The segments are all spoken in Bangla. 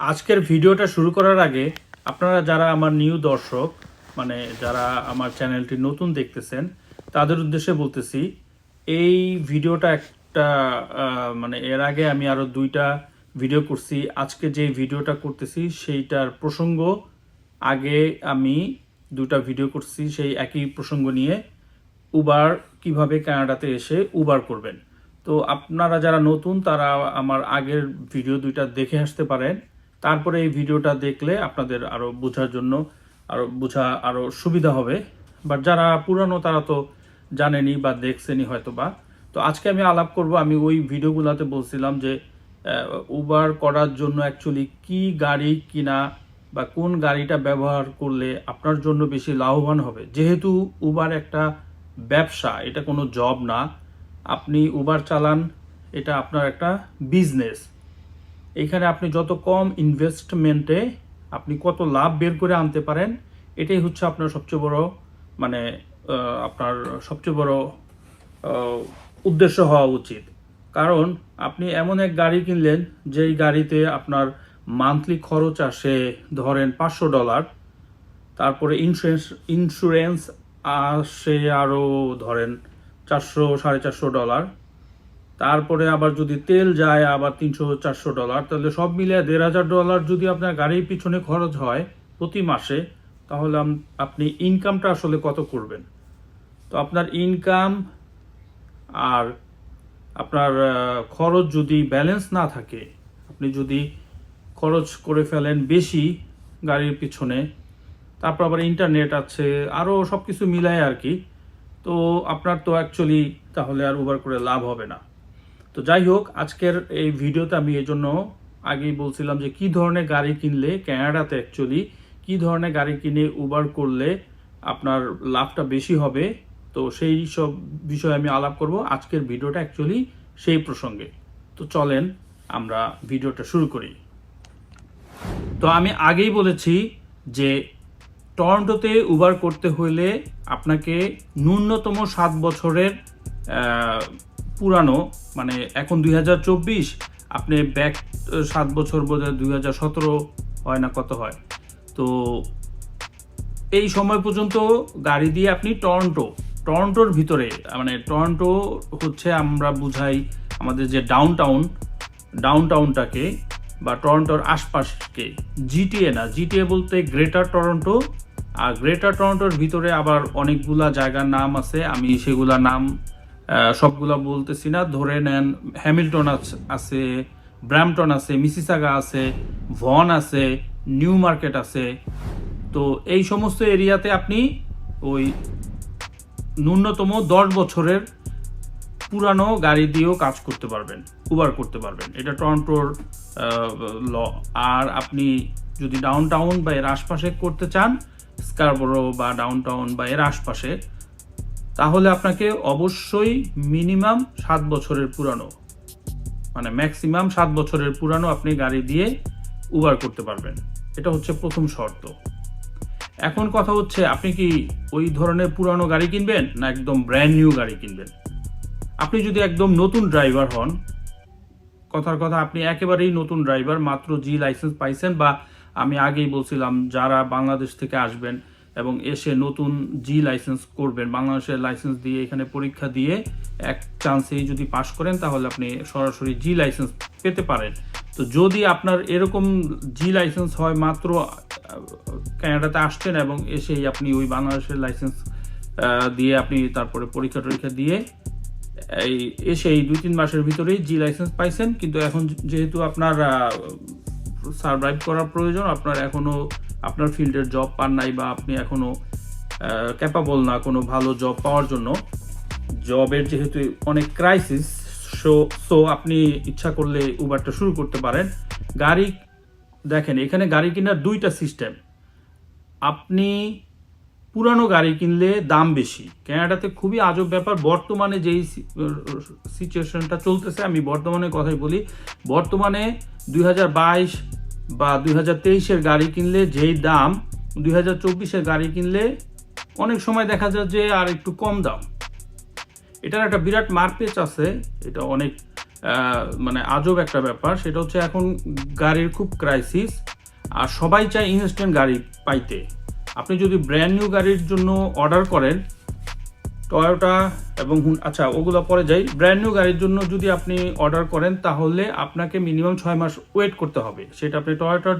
আজকের ভিডিওটা শুরু করার আগে আপনারা যারা আমার নিউ দর্শক মানে যারা আমার চ্যানেলটি নতুন দেখতেছেন, তাদের উদ্দেশ্যে বলতেছি, এই ভিডিওটা একটা মানে এর আগে আমি আরও দুইটা ভিডিও করছি। আজকে যে ভিডিওটা করতেছি সেইটার প্রসঙ্গ, আগে আমি দুটা ভিডিও করছি সেই একই প্রসঙ্গ নিয়ে, উবার কীভাবে কানাডাতে এসে উবার করবেন। তো আপনারা যারা নতুন, তারা আমার আগের ভিডিও দুইটা দেখে আসতে পারেন। তারপরে এই ভিডিওটা দেখলে আপনাদের আরও বোঝার জন্য, আরও বোঝা, আরও সুবিধা হবে। বাট যারা পুরানো, তারা তো জানেনি বা দেখছেনি হয়তো বা তো আজকে আমি আলাপ করব, আমি ওই ভিডিওগুলোতে বলছিলাম যে উবার করার জন্য অ্যাকচুয়ালি কি গাড়ি কিনা বা কোন গাড়িটা ব্যবহার করলে আপনার জন্য বেশি লাভবান হবে। যেহেতু উবার একটা ব্যবসা, এটা কোনো জব না। আপনি উবার চালান, এটা আপনার একটা বিজনেস এখানে আপনি যত কম ইনভেস্টমেন্টে আপনি কত লাভ বের করে আনতে পারেন, এটাই হচ্ছে আপনার সবচেয়ে বড় মানে আপনার সবচেয়ে বড় উদ্দেশ্য হওয়া উচিত। কারণ আপনি এমন এক গাড়ি কিনলেন, যেই গাড়িতে আপনার মান্থলি খরচ আসে ধরেন পাঁচশো ডলার তারপরে ইন্স্যুরেন্স ইন্স্যুরেন্স আসে আরও ধরেন চারশো, সাড়ে চারশো ডলার তারপরে আবার যদি তেল যায় আবার তিনশো চারশো ডলার, তাহলে সব মিলিয়ে দেড় হাজার ডলার যদি আপনার গাড়ির পিছনে খরচ হয় প্রতি মাসে, তাহলে আপনি ইনকামটা আসলে কত করবেন? তো আপনার ইনকাম আর আপনার খরচ যদি ব্যালেন্স না থাকে, আপনি যদি খরচ করে ফেলেন বেশি গাড়ির পিছনে, তারপর আবার ইন্টারনেট আছে আরও সব কিছু মিলায় আর কি, তো আপনার তো অ্যাকচুয়ালি তাহলে আর উবার করে লাভ হবে না। তো যাই হোক আজকের এই ভিডিওতে আমি এই জন্য আগেই বলছিলাম যে কি ধরনের গাড়ি কিনলে ক্যানাডাতে অ্যাকচুয়ালি কি ধরনের গাড়ি কিনে উবার করলে আপনার লাভটা বেশি হবে, তো সেই সব বিষয়ে আমি আলাপ করব। আজকের ভিডিওটা অ্যাকচুয়ালি সেই প্রসঙ্গে। তো চলেন আমরা ভিডিওটা শুরু করি। তো আমি আগেই বলেছি যে টরন্টোতে উবার করতে হলে আপনাকে ন্যূনতম সাত বছরের পুরানো মানে এখন দুই হাজার চব্বিশ, আপনি ব্যাক সাত বছর বোধ হয় দুই হয় না কত হয়। তো এই সময় পর্যন্ত গাড়ি দিয়ে আপনি টরন্টো, টরন্টোর ভিতরে মানে টরন্টো হচ্ছে আমরা বুঝাই আমাদের যে ডাউন টাউন ডাউন টাউনটাকে বা টরন্টোর আশপাশকে। জিটিএ না জিটিএ বলতে গ্রেটার টরন্টো আর গ্রেটার টরন্টোর ভিতরে আবার অনেকগুলা জায়গার নাম আছে, আমি সেগুলা নাম সবগুলা বলতেছি না, ধরে নেন হ্যামিল্টন আছে ব্র্যামটন আছে, মিসিসাগা আছে, ভন আছে, নিউ মার্কেট আছে। তো এই সমস্ত এরিয়াতে আপনি ওই ন্যূনতম দশ বছরের পুরানো গাড়ি দিয়েও কাজ করতে পারবেন, উবার করতে পারবেন। এটা টরন্টোর ল। আর আপনি যদি ডাউন টাউন বা এর আশপাশে করতে চান, স্কারবরো বা ডাউন টাউন বা এর আশপাশে তাহলে আপনাকে অবশ্যই মিনিমাম সাত বছরের পুরানো মানে ম্যাক্সিমাম সাত বছরের পুরানো আপনি গাড়ি দিয়ে উবার করতে পারবেন। এটা হচ্ছে প্রথম শর্ত। এখন কথা হচ্ছে, আপনি কি ওই ধরনের পুরানো গাড়ি কিনবেন না একদম ব্র্যান্ড নিউ গাড়ি কিনবেন? আপনি যদি একদম নতুন ড্রাইভার হন, কথার কথা আপনি একেবারেই নতুন ড্রাইভার মাত্র জি লাইসেন্স পাইছেন বা আমি আগেই বলছিলাম, যারা বাংলাদেশ থেকে আসবেন এবং এসে নতুন জি লাইসেন্স করবেন। বাংলাদেশের লাইসেন্স দিয়ে এখানে পরীক্ষা দিয়ে এক চান্সেই যদি পাশ করেন তাহলে আপনি সরাসরি জি লাইসেন্স পেতে পারেন। তো যদি আপনার এরকম জি লাইসেন্স হয় মাত্র আহ, কানাডাতে আসছেন এবং এসেই আপনি ওই বাংলাদেশের লাইসেন্স দিয়ে আপনি তারপরে পরীক্ষা টরীক্ষা দিয়ে এই এসে এই দুই তিন মাসের ভিতরেই জি লাইসেন্স পাইছেন। কিন্তু এখন যেহেতু আপনার সার্ভাইভ করার প্রয়োজন। আপনার এখনও আপনার ফিল্ডের জব পান নাই বা আপনি এখনও ক্যাপাবল না কোনো ভালো জব পাওয়ার জন্য। জবের যেহেতু অনেক ক্রাইসিস সো সো আপনি ইচ্ছা করলে উবারটা শুরু করতে পারেন। গাড়ি, দেখেন, এখানে গাড়ি কেনার দুইটা সিস্টেম আপনি পুরানো গাড়ি কিনলে দাম বেশি। ক্যানাডাতে খুবই আজব ব্যাপার। বর্তমানে যেই সিচুয়েশনটা চলতেছে, আমি বর্তমানে কথাই বলি। বর্তমানে দুই হাজার বাইশ বা দুই হাজার তেইশের গাড়ি কিনলে যেই দাম, দুই হাজার চব্বিশের গাড়ি কিনলে অনেক সময় দেখা যায় যে আর একটু কম দাম। এটার একটা বিরাট মার্কেট আছে, এটা অনেক মানে আজব একটা ব্যাপার। সেটা হচ্ছে এখন গাড়ির খুব ক্রাইসিস আর সবাই চায় ইনস্ট্যান্ট গাড়ি পাইতে। আপনি যদি ব্র্যান্ড নিউ গাড়ির জন্য অর্ডার করেন টয়োটা এবং আচ্ছা ওগুলো পরে যাই। ব্র্যান্ড নিউ গাড়ির জন্য যদি আপনি অর্ডার করেন, তাহলে আপনাকে মিনিমাম ছয় মাস ওয়েট করতে হবে। সেটা আপনি টয়োটার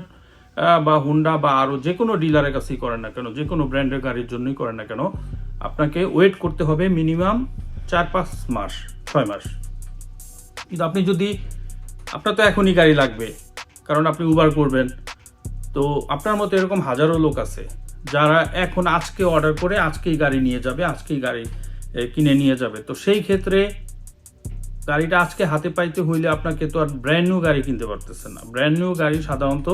বা হুন্ডা বা আরও যে কোনো ডিলারের কাছেই করেন না কেন, যে কোনো ব্র্যান্ডের গাড়ির জন্যই করেন না কেন, আপনাকে ওয়েট করতে হবে মিনিমাম চার পাঁচ মাস, ছয় মাস। কিন্তু আপনি যদি, আপনার তো এখনই গাড়ি লাগবে, কারণ আপনি উবার করবেন, তো আপনার মতো এরকম হাজারো লোক আছে। যারা এখন আজকে অর্ডার করে আজকেই গাড়ি নিয়ে যাবে, আজকেই গাড়ি কিনে নিয়ে যাবে। তো সেই ক্ষেত্রে গাড়িটা আজকে হাতে পাইতে হইলে আপনাকে তো আর ব্র্যান্ড নিউ গাড়ি কিনতে পারতেছেন না। ব্র্যান্ড নিউ গাড়ি সাধারণত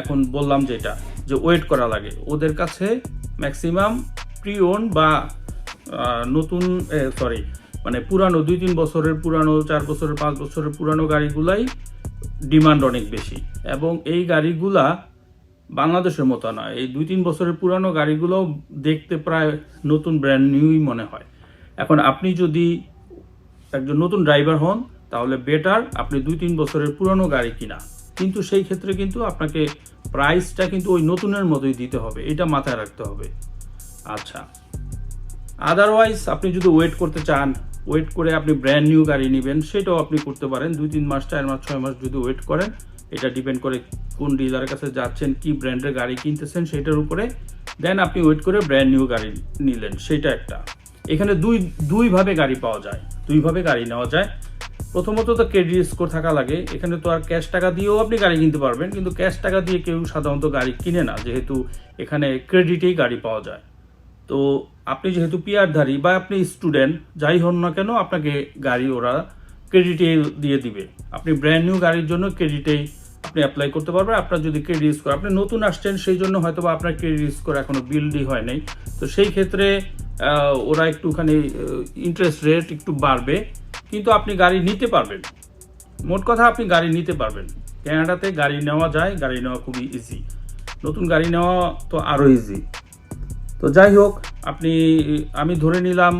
এখন বললাম যেটা, যে ওয়েট করা লাগে। ওদের কাছে ম্যাক্সিমাম প্রি ওন বা নতুন সরি মানে পুরানো, দুই তিন বছরের পুরানো, চার বছরের, পাঁচ বছরের পুরানো গাড়িগুলাই ডিমান্ড অনেক বেশি। এবং এই গাড়িগুলা বাংলাদেশের মতো নয়। এই দুই তিন বছরের পুরানো গাড়িগুলো দেখতে প্রায় নতুন ব্র্যান্ড নিউই মনে হয়। এখন আপনি যদি একজন নতুন ড্রাইভার হন, তাহলে বেটার আপনি দুই তিন বছরের পুরানো গাড়ি কিনা। কিন্তু সেই ক্ষেত্রে কিন্তু আপনাকে প্রাইসটা কিন্তু ওই নতুনের মতোই দিতে হবে। এটা মাথায় রাখতে হবে। আচ্ছা। আদারওয়াইজ আপনি যদি ওয়েট করতে চান ওয়েট করে আপনি ব্র্যান্ড নিউ গাড়ি নেবেন, সেটাও আপনি করতে পারেন। দুই তিন মাস, চার মাস, ছয় মাস যদি ওয়েট করেন এটা ডিপেন্ড করে কোন ডিলারের কাছে যাচ্ছেন, কি ব্র্যান্ডের গাড়ি কিনতেছেন সেটার উপরে। দেন আপনি ওয়েট করে ব্র্যান্ড নিউ গাড়ি নিলেন, সেটা একটা। এখানে দুই দুইভাবে গাড়ি পাওয়া যায় দুইভাবে গাড়ি নেওয়া যায়। প্রথমত তো ক্রেডিট স্কোর থাকা লাগে, এখানে তো আর ক্যাশ টাকা দিয়েও আপনি গাড়ি কিনতে পারবেন, কিন্তু ক্যাশ টাকা দিয়ে কেউ সাধারণত গাড়ি কিনে না, যেহেতু এখানে ক্রেডিটেই গাড়ি পাওয়া যায়। তো আপনি যেহেতু পিয়ারধারী বা আপনি স্টুডেন্ট যাই হন না কেন, আপনাকে গাড়ি ওরা ক্রেডিটে দিয়ে দিবে। আপনি ব্র্যান্ড নিউ গাড়ির জন্য ক্রেডিটেই আপনি অ্যাপ্লাই করতে পারবেন। আপনার যদি ক্রেডিট স্কোর আপনি নতুন আসছেন, সেই জন্য হয়তো বা আপনার ক্রেডিট স্কোর এখনও বিল্ডই হয় নাই। তো সেই ক্ষেত্রে ওরা একটুখানি ইন্টারেস্ট রেট একটু বাড়বে। কিন্তু আপনি গাড়ি নিতে পারবেন। মোট কথা আপনি গাড়ি নিতে পারবেন। ক্যানাডাতে গাড়ি নেওয়া যায়, গাড়ি নেওয়া খুবই ইজি নতুন গাড়ি নেওয়া তো আরও ইজি তো যাই হোক, আপনি, আমি ধরে নিলাম,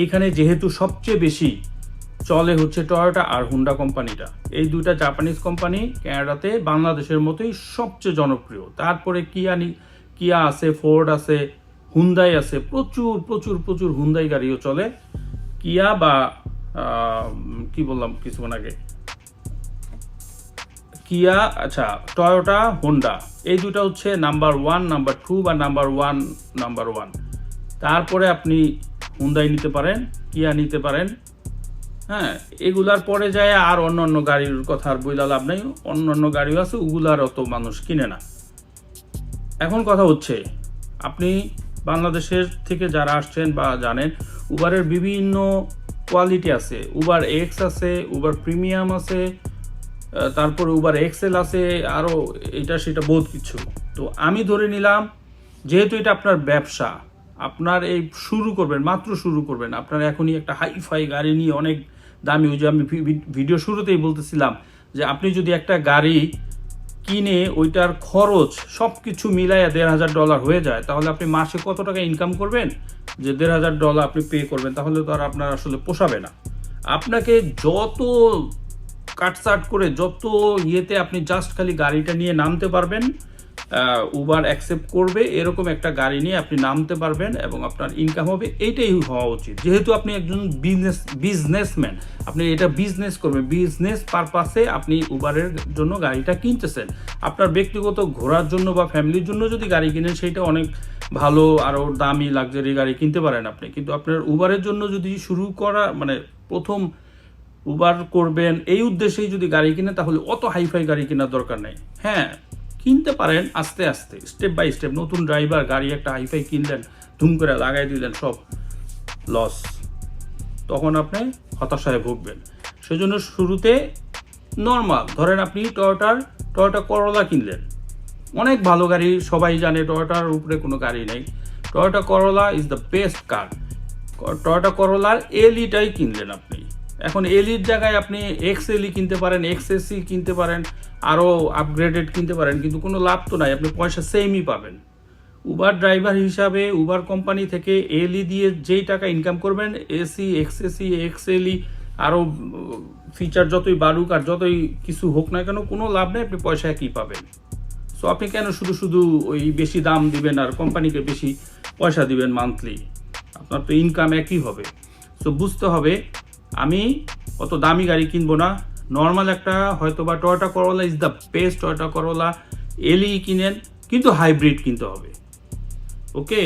এইখানে যেহেতু সবচেয়ে বেশি চলে হচ্ছে টয়োটা আর হুন্ডা কোম্পানিটা। এই দুইটা জাপানিজ কোম্পানি ক্যানাডাতে বাংলাদেশের মতোই সবচেয়ে জনপ্রিয়। তারপরে কিয়া নি কিয়া আছে, ফোর্ড আছে হুন্দাই আছে, প্রচুর প্রচুর প্রচুর হুন্দাই গাড়িও চলে। কিয়া বা কি বললাম কিছুক্ষণ আগে? কিয়া আচ্ছা টয়োটা, হোন্ডা, এই দুটা হচ্ছে নাম্বার ওয়ান, নাম্বার টু বা নাম্বার ওয়ান নাম্বার ওয়ান। তারপরে আপনি হুন্দাই নিতে পারেন, কিয়া নিতে পারেন হ্যাঁ এগুলার পরে যায় আর অন্য অন্য গাড়ির কথা আর বইলা লাভ নেই। অন্য অন্য গাড়িও আছে ওগুলার অত মানুষ কিনে না। এখন কথা হচ্ছে, আপনি বাংলাদেশের থেকে যারা আসছেন বা জানেন, উবারের বিভিন্ন কোয়ালিটি আছে। উবার এক্স আছে, উবার প্রিমিয়াম আছে তারপরে উবার এক্সেল আছে আরও এটা সেটা বহুত কিছু। তো আমি ধরে নিলাম, যেহেতু এটা আপনার ব্যবসা, আপনার এই শুরু করবেন, মাত্র শুরু করবেন, আপনার এখনই একটা হাই ফাই গাড়ি নিয়ে অনেক দামি ওই যে আমি ভিডিও শুরুতেই বলতেছিলাম যে আপনি যদি একটা গাড়ি কিনে ওইটার খরচ সব কিছু মিলাইয়া দেড় হাজার ডলার হয়ে যায়, তাহলে আপনি মাসে কত টাকা ইনকাম করবেন? যে দেড় হাজার ডলার আপনি পে করবেন, তাহলে তো আর আপনার আসলে পোষাবে না। আপনাকে যত কাটসাট করে যত ইয়েতে আপনি জাস্ট খালি গাড়িটা নিয়ে নামতে পারবেন উবার অ্যাকসেপ্ট করবে, এরকম একটা গাড়ি নিয়ে আপনি নামতে পারবেন এবং আপনার ইনকাম হবে এইটাই হওয়া উচিত। যেহেতু আপনি একজন বিজনেস বিজনেসম্যান আপনি এটা বিজনেস করবেন বিজনেস পারপাসে আপনি উবারের জন্য গাড়িটা কিনতেছেন। আপনার ব্যক্তিগত ঘোরার জন্য বা ফ্যামিলির জন্য যদি গাড়ি কিনেন সেটা অনেক ভালো আরও দামি লাক্সারি গাড়ি কিনতে পারেন আপনি। কিন্তু আপনার উবারের জন্য যদি শুরু করা মানে প্রথম উবার করবেন, এই উদ্দেশ্যেই যদি গাড়ি কিনে তাহলে অত হাইফাই গাড়ি কেনার দরকার নেই। হ্যাঁ কিনতে পারেন আস্তে আস্তে স্টেপ বাই স্টেপ নতুন ড্রাইভার গাড়ি একটা হাইফাই কিনলেন, ধুম করে লাগাই দিলেন, সব লস তখন আপনি হতাশায় ভুগবেন। সেজন্য শুরুতে নর্মাল ধরেন আপনি টয়োটার টয়োটা করলা কিনলেন। অনেক ভালো গাড়ি, সবাই জানে টয়োটার উপরে কোনো গাড়ি নেই। Toyota Corolla is the best car Toyota করলার এলিটাই কিনলেন আপনি। এখন এলির জায়গায় আপনি এক্স এলি কিনতে পারেন এক্স এসি কিনতে পারেন, আরও আপগ্রেডেড কিনতে পারেন, কিন্তু কোনো লাভ তো নাই, আপনি পয়সা সেমই পাবেন। উবার ড্রাইভার হিসাবে উবার কোম্পানি থেকে এলই দিয়ে যেই টাকা ইনকাম করবেন AC X AC X LE আরও ফিচার যতই বাড়ুক আর যতই কিছু হোক না কেন, কোনো লাভ নেই, আপনি পয়সা একই পাবেন। সো আপনি কেন শুধু শুধু ওই বেশি দাম দিবেন আর কোম্পানিকে বেশি পয়সা দিবেন মান্থলি আপনার তো ইনকাম একই হবে। সো বুঝতে হবে আমি অত দামি গাড়ি কিনবো না। নর্মাল একটা হয়তো বা Toyota Corolla is the best Toyota Corolla LE কিনেন, কিন্তু হাইব্রিড কিনতে হবে। ওকে?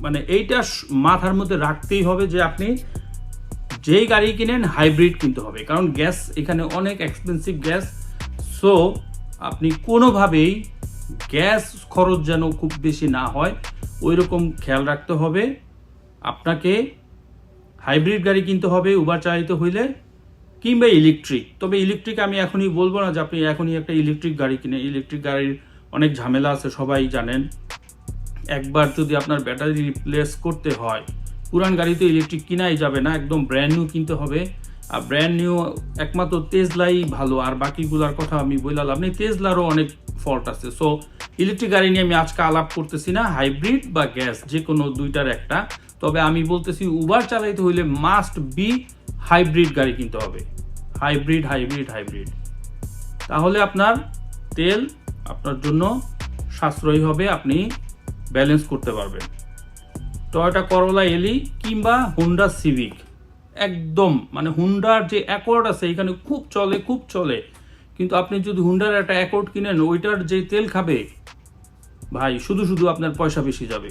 মানে এইটা মাথার মধ্যে রাখতেই হবে যে আপনি যেই গাড়ি কিনেন হাইব্রিড কিনতে হবে। কারণ গ্যাস, এখানে অনেক এক্সপেন্সিভ গ্যাস। সো আপনি কোনোভাবেই গ্যাস খরচ যেন খুব বেশি না হয় ওই রকম খেয়াল রাখতে হবে। আপনাকে হাইব্রিড গাড়ি কিনতে হবে উবার চালিত হইলে কিংবা ইলেকট্রিক তবে ইলেকট্রিক আমি এখনই বলব না যে আপনি এখনই একটা ইলেকট্রিক গাড়ি কিনে ইলেকট্রিক গাড়ির অনেক ঝামেলা আছে, সবাই জানেন। একবার যদি আপনার ব্যাটারি রিপ্লেস করতে হয়, পুরান গাড়িতে ইলেকট্রিক কিনাই যাবে না, একদম ব্র্যান্ড নিউ কিনতে হবে। আর ব্র্যান্ড নিউ একমাত্র তেজলাই ভালো, আর বাকিগুলার কথা আমি বললাম আপনি তেজলারও অনেক ফল্ট আছে। সো ইলেকট্রিক গাড়ি নিয়ে আমি আজকে আলাপ করতেছি না হাইব্রিড বা গ্যাস যে কোনো দুইটার একটা। তবে আমি বলতেছি উবার চালাইতে হইলে মাস্ট বি হাইব্রিড গাড়ি কিনতে হবে। হাইব্রিড হাইব্রিড হাইব্রিড তাহলে আপনার তেল আপনার জন্য সাশ্রয়ী হবে, আপনি ব্যালেন্স করতে পারবেন। টয়োটা করোলা এলি কিংবা হুন্ডা সিভিক একদম মানে হুন্ডার যে অ্যাকর্ড আছে, এখানে খুব চলে খুব চলে। কিন্তু আপনি যদি হুন্ডার একটা অ্যাকর্ড কিনেন, ওইটার যে তেল খাবে, ভাই, শুধু শুধু আপনার পয়সা বেশি যাবে।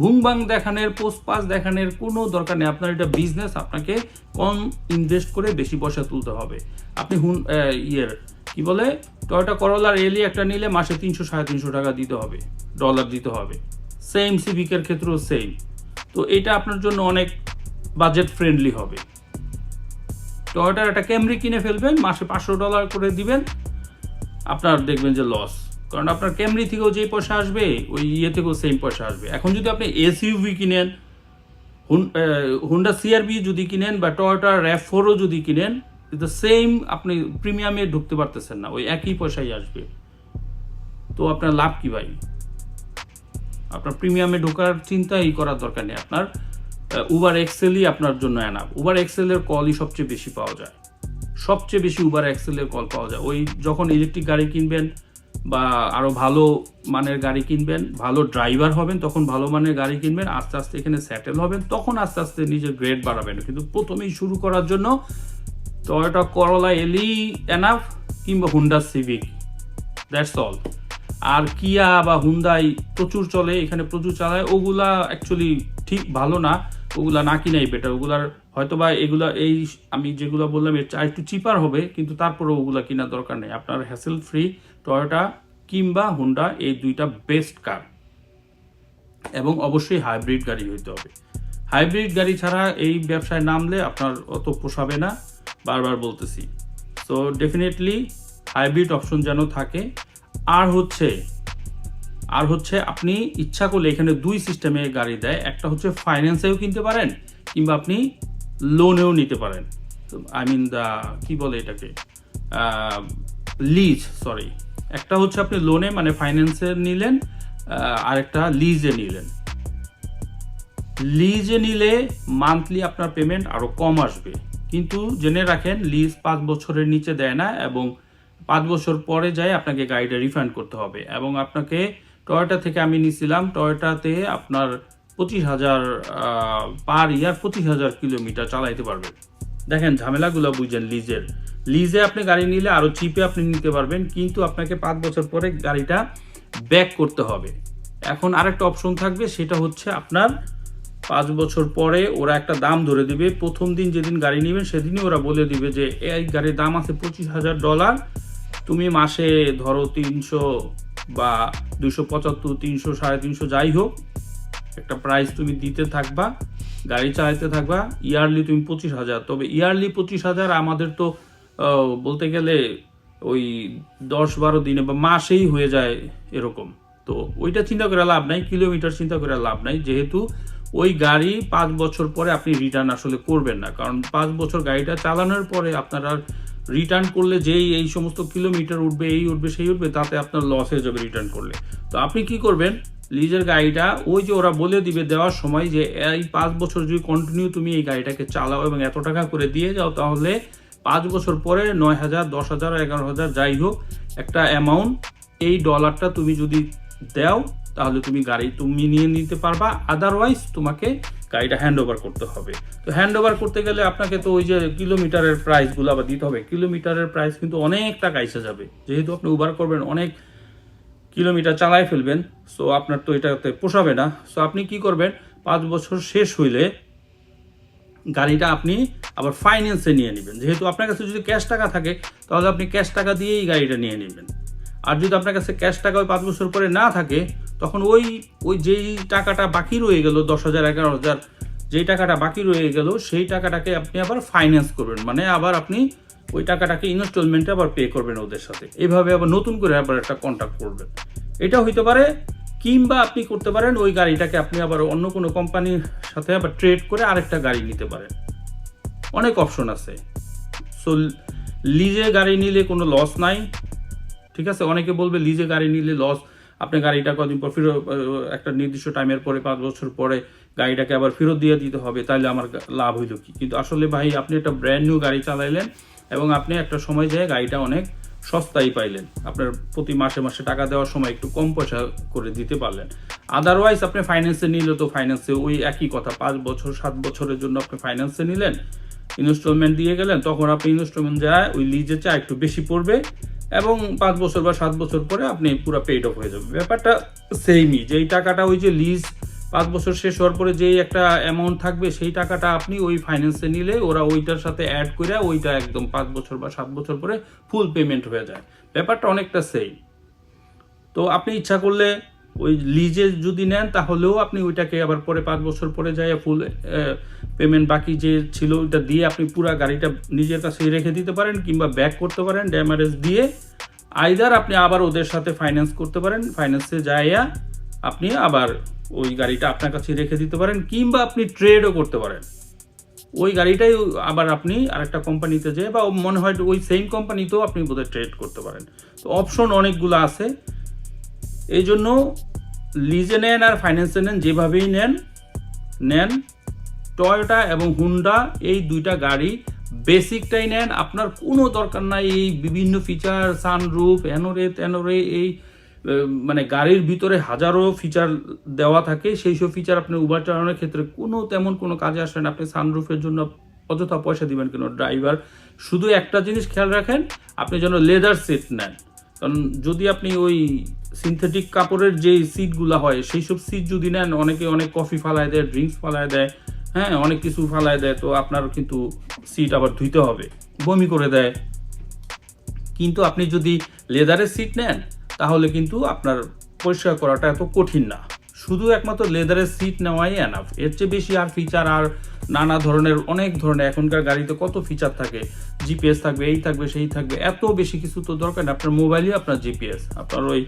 ভুংবাং দেখানোর পোস্ট পাস দেখানোর কোনো দরকার নেই। আপনার এটা বিজনেস আপনাকে কম ইনভেস্ট করে বেশি পয়সা তুলতে হবে। আপনি হুন ইয়ের, কি বলে? টয়োটা করলার এলি একটা নিলে মাসে তিনশো, সাড়ে তিনশো টাকা দিতে হবে ডলার দিতে হবে। সেম সিভিকের ক্ষেত্রেও সেম তো এটা আপনার জন্য অনেক বাজেট ফ্রেন্ডলি হবে। টয়োটার একটা ক্যামরি কিনে ফেলবেন, মাসে পাঁচশো ডলার করে দিবেন। আপনার দেখবেন যে লস কারণ আপনার ক্যামরি থেকেও যে পয়সা আসবে, ওই ইয়ে থেকেও সেম পয়সা আসবে। এখন যদি আপনি এসইউভি কিনেন হুন্ডা সিআরবি যদি কিনেন বা টয়োটা র্যাফ ফোরও যদি কিনেন দ্য সেম আপনি প্রিমিয়ামে ঢুকতে পারতেছেন না, ওই একই পয়সাই আসবে। তো আপনার লাভ কি ভাই? আপনার প্রিমিয়ামে ঢোকার চিন্তাই করার দরকার নেই। আপনার উবার এক্সেলই আপনার জন্য অ্যানাপ উবার এক্সেলের কলই সবচেয়ে বেশি পাওয়া যায়। সবচেয়ে বেশি উবার এক্সেলের কল পাওয়া যায়। ওই যখন ইলেকট্রিক গাড়ি কিনবেন বা আরও ভালো মানের গাড়ি কিনবেন, ভালো ড্রাইভার হবেন, তখন ভালো মানের গাড়ি কিনবেন, আস্তে আস্তে এখানে সেটেল হবেন, তখন আস্তে আস্তে নিজের গ্রেড বাড়াবেন। কিন্তু প্রথমেই শুরু করার জন্য টয়োটা করলা এলি এনাফ কিংবা হুন্ডা সিভিক দ্যাটস অল আর কিয়া বা হুন্দাই প্রচুর চলে, এখানে প্রচুর চালায়, ওগুলা অ্যাকচুয়ালি ঠিক ভালো না, ওগুলা না কিনাই বেটার ওগুলার হয়তো বা এগুলা এই আমি যেগুলো বললাম, এর একটু চিপার হবে, কিন্তু তারপরে ওগুলা কেনার দরকার নেই। আপনার হ্যাসেল ফ্রি টয়োটা কিংবা হুন্ডা এই দুইটা বেস্ট কার এবং অবশ্যই হাইব্রিড গাড়ি হইতে হবে। হাইব্রিড গাড়ি ছাড়া এই ব্যবসায় নামলে আপনার অত পোষাবে না, বারবার বলতেছি। সো ডেফিনেটলি হাইব্রিড অপশন যেন থাকে। আর হচ্ছে আর হচ্ছে আপনি ইচ্ছা করলে এখানে দুই সিস্টেমে গাড়ি দেয়। একটা হচ্ছে ফাইন্যান্সেও কিনতে পারেন, কিংবা আপনি লোনেও নিতে পারেন। আই মিন দা কি বলে এটাকে? লিজ সরি একটা হচ্ছে আপনি লোনে মানে ফাইন্যান্সে নিলেন আহ, আরেকটা লিজে নিলেন। লিজে নিলে মান্থলি আপনার পেমেন্ট আরও কম আসবে। কিন্তু জেনে রাখেন লিজ পাঁচ বছরের নিচে দেয় না এবং পাঁচ বছর পরে যায় আপনাকে গাড়িটা রিফান্ড করতে হবে। এবং আপনাকে টয়োটা থেকে আমি নিয়েছিলাম টয়োটাতে আপনার পঁচিশ হাজার পার ইয়ার পঁচিশ হাজার কিলোমিটার চালাইতে পারবে। দেখেন ঝামেলাগুলো বুঝছেন লিজের লিজে আপনি গাড়ি নিলে আরও চিপে আপনি নিতে পারবেন, কিন্তু আপনাকে পাঁচ বছর পরে গাড়িটা ব্যাক করতে হবে। এখন আরেকটা অপশন থাকবে, সেটা হচ্ছে আপনার পাঁচ বছর পরে ওরা একটা দাম ধরে দিবে। প্রথম দিন যেদিন গাড়ি নেবেন, সেদিনই ওরা বলে দিবে যে, এই গাড়ির দাম আছে পঁচিশ হাজার ডলার তুমি মাসে ধরো তিনশো বা দুশো পঁচাত্তর, তিনশো, সাড়ে তিনশো, যাই হোক, একটা প্রাইস তুমি দিতে থাকবা, গাড়ি চালাইতে থাকবা ইয়ারলি তুমি পঁচিশ হাজার। তবে ইয়ারলি পঁচিশ হাজার আমাদের তো বলতে গেলে ওই দশ বারো দিনে বা মাসেই হয়ে যায় এরকম। তো ওইটা চিন্তা করে লাভ নাই, কিলোমিটার চিন্তা করে লাভ নাই। যেহেতু ওই গাড়ি পাঁচ বছর পরে আপনি রিটার্ন আসলে করবেন না। কারণ পাঁচ বছর গাড়িটা চালানোর পরে আপনার রিটার্ন করলে যেই, এই সমস্ত কিলোমিটার উঠবে, এই উঠবে, সেই উঠবে, তাতে আপনার লস হয়ে যাবে রিটার্ন করলে। তো আপনি কি করবেন? লিজের গাড়িটা ওই যে ওরা বলে দিবে দেওয়ার সময় যে, এই পাঁচ বছর যদি কন্টিনিউ তুমি এই গাড়িটাকে চালাও এবং এত টাকা করে দিয়ে যাও, তাহলে পাঁচ বছর পরে নয় হাজার, দশ হাজার, এগারো হাজার, যাই হোক, একটা অ্যামাউন্ট এই ডলারটা তুমি যদি দাও, তাহলে তুমি গাড়ি তুমি নিয়ে নিতে পারবা। আদারওয়াইজ তোমাকে গাড়িটা হ্যান্ড ওভার করতে হবে। তো হ্যান্ড ওভার করতে গেলে আপনাকে তো ওই যে কিলোমিটারের প্রাইসগুলো আবার দিতে হবে। কিলোমিটারের প্রাইস কিন্তু অনেক টাকা এসে যাবে। যেহেতু আপনি উবার করবেন, অনেক কিলোমিটার চালায় ফেলবেন সো আপনার তো এটাতে পোষাবে না। সো আপনি কি করবেন, পাঁচ বছর শেষ হইলে গাড়িটা আপনি আবার ফাইন্যান্সে নিয়ে নেবেন। যেহেতু আপনার কাছে যদি ক্যাশ টাকা থাকে, তাহলে আপনি ক্যাশ টাকা দিয়েই গাড়িটা নিয়ে নেবেন। আর যদি আপনার কাছে ক্যাশ টাকা ওই পাঁচ বছর পরে না থাকে, তখন ওই ওই যেই টাকাটা বাকি রয়ে গেল, দশ হাজার, এগারো হাজার, যেই টাকাটা বাকি রয়ে গেল, সেই টাকাটাকে আপনি আবার ফাইন্যান্স করবেন। মানে আবার আপনি ওই টাকাটাকে ইনস্টলমেন্টে আবার পে করবেন ওদের সাথে। এইভাবে আবার নতুন করে আবার একটা কন্ট্যাক্ট করবেন। এটা হইতে পারে কিংবা আপনি করতে পারেন ওই গাড়িটাকে আপনি আবার অন্য কোনো কোম্পানির সাথে আবার ট্রেড করে আরেকটা গাড়ি নিতে পারেন। অনেক অপশন আছে। সো লিজে গাড়ি নিলে কোনো লস নাই। ঠিক আছে? অনেকে বলবে লিজে গাড়ি নিলে লস আপনি গাড়িটা কদিন পর ফেরত একটা নির্দিষ্ট টাইমের পরে, পাঁচ বছর পরে গাড়িটাকে আবার ফেরত দিয়ে দিতে হবে তাহলে আমার লাভ হইল কি? কিন্তু আসলে ভাই, আপনি একটা ব্র্যান্ড নিউ গাড়ি চালাইলেন এবং আপনি একটা সময় যেয়ে গাড়িটা অনেক সস্তায় পাইলেন। আপনার প্রতি মাসে মাসে টাকা দেওয়ার সময় একটু কম পয়সা করে দিতে পারলেন। আদারওয়াইজ আপনি ফাইন্যান্সে নিলে তো ফাইন্যান্সে ওই একই কথা, পাঁচ বছর, সাত বছরের জন্য আপনি ফাইন্যান্সে নিলেন ইনস্টলমেন্ট দিয়ে গেলেন, তখন আপনি ইনস্টলমেন্ট যায়, ওই লিজের চা একটু বেশি পড়বে এবং পাঁচ বছর বা সাত বছর পরে আপনি পুরো পেইড অফ হয়ে যাবে। ব্যাপারটা সেমই যেই টাকাটা ওই যে লিজ পাঁচ বছর শেষ হওয়ার পরে যেই একটা অ্যামাউন্ট থাকবে, সেই টাকাটা আপনি ওই ফাইন্যান্সে নিলে ওরা ওইটার সাথে অ্যাড করে ওইটা একদম পাঁচ বছর বা সাত বছর পরে ফুল পেমেন্ট হয়ে যায়। ব্যাপারটা অনেকটা সেম তো আপনি ইচ্ছা করলে ওই লিজে যদি নেন, তাহলেও আপনি ওইটাকে আবার পরে পাঁচ বছর পরে যাই ফুল পেমেন্ট বাকি যে ছিল ওইটা দিয়ে আপনি পুরো গাড়িটা নিজের কাছে রেখে দিতে পারেন কিংবা ব্যাক করতে পারেন ড্যামারেজ দিয়ে। আইদার আপনি আবার ওদের সাথে ফাইন্যান্স করতে পারেন ফাইন্যান্সে যাইয়া আপনি আবার ওই গাড়িটা আপনার কাছে রেখে দিতে পারেন, কিংবা আপনি ট্রেডও করতে পারেন। ওই গাড়িটাই আবার আপনি আরেকটা কোম্পানিতে যেয়ে বা মনে হয় ওই সেম কোম্পানিতেও আপনি বোধহয় ট্রেড করতে পারেন। তো অপশন অনেকগুলো আছে। এই জন্য লিজে নেন আর ফাইন্যান্সে নেন, যেভাবেই নেন নেন। টয়োটা এবং হুন্ডা এই দুইটা গাড়ি বেসিকটাই নেন। আপনার কোনো দরকার নাই এই বিভিন্ন ফিচার সানরুফ এনোরে তেনোরে এই মানে গাড়ির ভিতরে হাজারো ফিচার দেওয়া থাকে, সেই সব ফিচার আপনি উবার চালানোর ক্ষেত্রে কোনো তেমন কোনো কাজে আসে না। আপনি সানরুফের জন্য অযথা পয়সা দিবেন কেন? ড্রাইভার শুধু একটা জিনিস খেয়াল রাখেন, আপনি যেন লেদার সিট নেন। কারণ যদি আপনি ওই সিনথেটিক কাপড়ের যে সিটগুলো হয়, সেই সব সিট যদি নেন, অনেকে অনেক কফি ফালায় দেয় ড্রিঙ্কস ফালায় দেয় হ্যাঁ অনেক কিছু ফালায় দেয়, তো আপনার কিন্তু সিট আবার ধুইতে হবে, বমি করে দেয়। কিন্তু আপনি যদি লেদারের সিট নেন তাহলে কিন্তু আপনার পরিষ্কার করাটা এত কঠিন না। শুধু একমাত্র লেদারের সিট নেওয়াই এনাফ এর চেয়ে বেশি আর ফিচার আর নানা ধরনের, অনেক ধরনের এখনকার গাড়িতে কত ফিচার থাকে। জিপিএস থাকবে, এই থাকবে, সেই থাকবে, এত বেশি কিছু তো দরকার নেই আপনার মোবাইলই আপনার জিপিএস আপনার ওই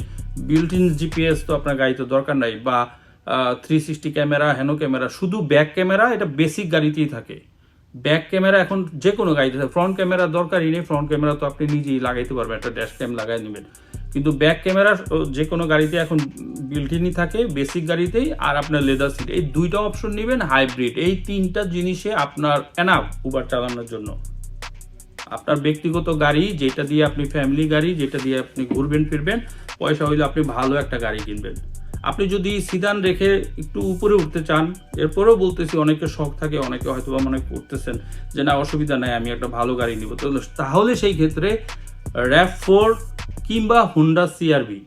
বিল্ট ইন জিপিএস তো আপনার গাড়িতে দরকার নাই বা থ্রি সিক্সটি ক্যামেরা হ্যানো ক্যামেরা শুধু ব্যাক ক্যামেরা এটা বেসিক গাড়িতেই থাকে। ব্যাক ক্যামেরা এখন যে কোনো গাড়িতে ফ্রন্ট ক্যামেরা দরকারই নেই। ফ্রন্ট ক্যামেরা তো আপনি নিজেই লাগাইতে পারবেন, একটা ড্যাশ ক্যাম লাগাই নেবেন। কিন্তু ব্যাক ক্যামেরা যে কোনো গাড়িতে এখন বিল্টিনই থাকে বেসিক গাড়িতেই আর আপনার লেদার সিট এই দুইটা অপশন নেবেন হাইব্রিড এই তিনটা জিনিসে আপনার এনাফ উবার চালানোর জন্য। আপনার ব্যক্তিগত গাড়ি, যেটা দিয়ে আপনি ফ্যামিলি গাড়ি, যেটা দিয়ে আপনি ঘুরবেন, ফিরবেন, পয়সা হইলে আপনি ভালো একটা গাড়ি কিনবেন। আপনি যদি সিদান রেখে একটু উপরে উঠতে চান, এরপরেও বলতেছি অনেকে শখ থাকে, অনেকে হয়তো বা মনে করতেছেন যে, না, অসুবিধা নাই, আমি একটা ভালো গাড়ি নিব। তো তাহলে সেই ক্ষেত্রে র্যাপ ফোর কিংবা Honda CRV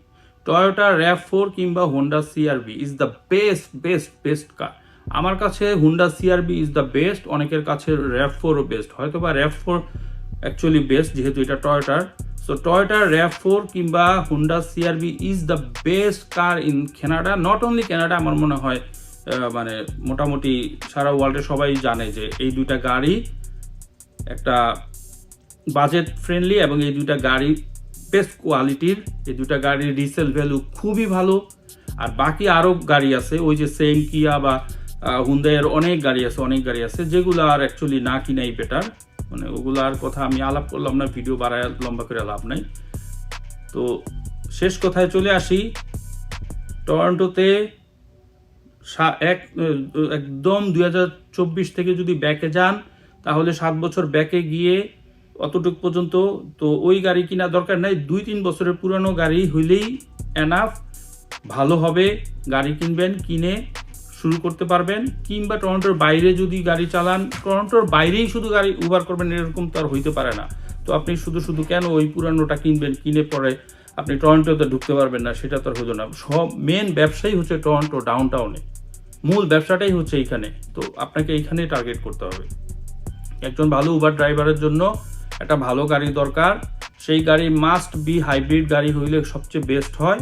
Toyota RAV four কিংবা Honda CRV is the best best best car আমার কাছে Honda CRV is the best অনেকের কাছে র্যাপ ফোরও বেস্ট হয়তো বা র্যাপ ফোর অ্যাকচুয়ালি বেস্ট যেহেতু এটা টয়োটার সো টয়োটার র্যাপ ফোর কিংবা Honda CRV is the best car in Canada not only Canada আমার মনে হয় মানে মোটামুটি সারা ওয়ার্ল্ডে সবাই জানে যে এই দুইটা গাড়ি একটা বাজেট ফ্রেন্ডলি এবং এই দুইটা গাড়ি বেস্ট কোয়ালিটির এই দুটা গাড়ির রিসেল ভ্যালু খুবই ভালো। আর বাকি আরও গাড়ি আছে, ওই যে সেম কিয়া বা হুন্দাইয়ের অনেক গাড়ি আছে, অনেক গাড়ি আছে, যেগুলো আর অ্যাকচুয়ালি না কিনাই বেটার মানে ওগুলার কথা আমি আলাপ করলাম না ভিডিও বাড়ায় লম্বা করে লাভ নাই। তো শেষ কথায় চলে আসি। টরন্টোতে এক, একদম দু হাজার চব্বিশ থেকে যদি ব্যাকে যান, তাহলে সাত বছর ব্যাকে গিয়ে অতটুক পর্যন্ত। তো ওই গাড়ি কিনা দরকার নাই। দুই তিন বছরের পুরানো গাড়ি হইলেই এনাফ ভালো হবে। গাড়ি কিনবেন, কিনে শুরু করতে পারবেন। কিংবা টরন্টোর বাইরে যদি গাড়ি চালান, টরন্টোর বাইরেই শুধু গাড়ি উবার করবেন, এরকম তো আর হইতে পারে না। তো আপনি শুধু শুধু কেন ওই পুরানোটা কিনবেন, কিনে পরে আপনি টরন্টোতে ঢুকতে পারবেন না, সেটা তো আর হলো না। সব মেন ব্যবসাই হচ্ছে টরন্টো ডাউন টাউনে মূল ব্যবসাটাই হচ্ছে এইখানে। তো আপনাকে এইখানেই টার্গেট করতে হবে। একজন ভালো উবার ড্রাইভারের জন্য একটা ভালো গাড়ি দরকার। সেই গাড়ি মাস্ট বি হাইব্রিড গাড়ি হইলে সবচেয়ে বেস্ট হয়।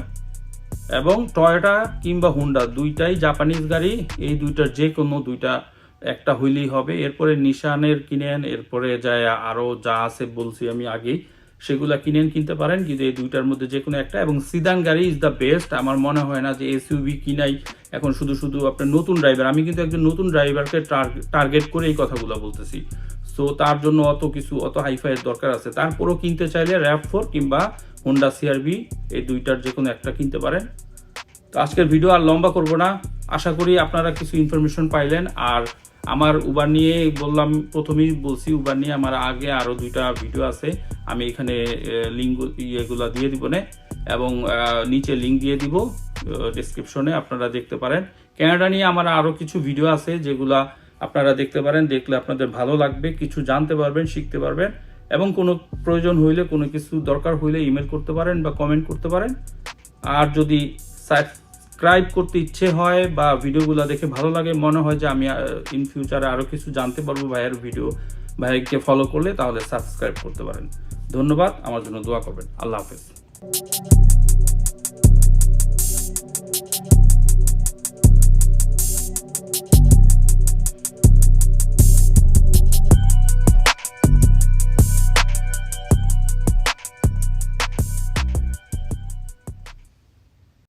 এবং টয়োটা কিংবা হুন্ডা দুইটাই জাপানিজ গাড়ি, এই দুইটার যে কোনো দুইটা একটা হইলেই হবে। এরপরে নিশানের কিনেন, এরপরে যায় আরও যা আছে বলছি আমি আগেই, সেগুলা কিনেন, কিনতে পারেন। কিন্তু এই দুইটার মধ্যে যে কোনো একটা। এবং সিদান গাড়ি ইজ দ্য বেস্ট আমার মনে হয় না যে এসইউভি কিনাই এখন শুধু শুধু আপনার নতুন ড্রাইভার আমি কিন্তু একজন নতুন ড্রাইভারকে টার্গেট করে এই কথাগুলো বলতেছি। সো তার জন্য অত কিছু, অত হাইফাইয়ের দরকার আছে। তারপরও কিনতে চাইলে র্যাপ ফোর কিংবা হোন্ডা সিআরবি এই দুইটার যে কোনো একটা কিনতে পারেন। তো আজকের ভিডিও আর লম্বা করব না। আশা করি আপনারা কিছু ইনফরমেশন পাইলেন। আর আমার উবার নিয়ে বললাম, প্রথমেই বলছি উবার নিয়ে, আমার আগে আরও দুইটা ভিডিও আছে। আমি এখানে লিঙ্ক ইয়েগুলো দিয়ে দিব না। এবং নিচে লিঙ্ক দিয়ে দিব ডিসক্রিপশনে আপনারা দেখতে পারেন। ক্যানাডা নিয়ে আমার আরও কিছু ভিডিও আছে, যেগুলা আপনারা দেখতে পারেন, দেখলে আপনাদের ভালো লাগবে, কিছু জানতে পারবেন, শিখতে পারবেন, এবং কোনো প্রয়োজন হইলে, কোনো কিছু দরকার হইলে ইমেল করতে পারেন বা কমেন্ট করতে পারেন। আর যদি সাবস্ক্রাইব করতে ইচ্ছে হয় বা ভিডিওগুলো দেখে ভালো লাগে, মনে হয় যে আমি ইন ফিউচারে আরও কিছু জানতে পারব ভাইয়ের ভিডিও, ভাইকে ফলো করলে, তাহলে সাবস্ক্রাইব করতে পারেন। ধন্যবাদ, আমার জন্য দোয়া করবেন। আল্লাহ হাফেজ।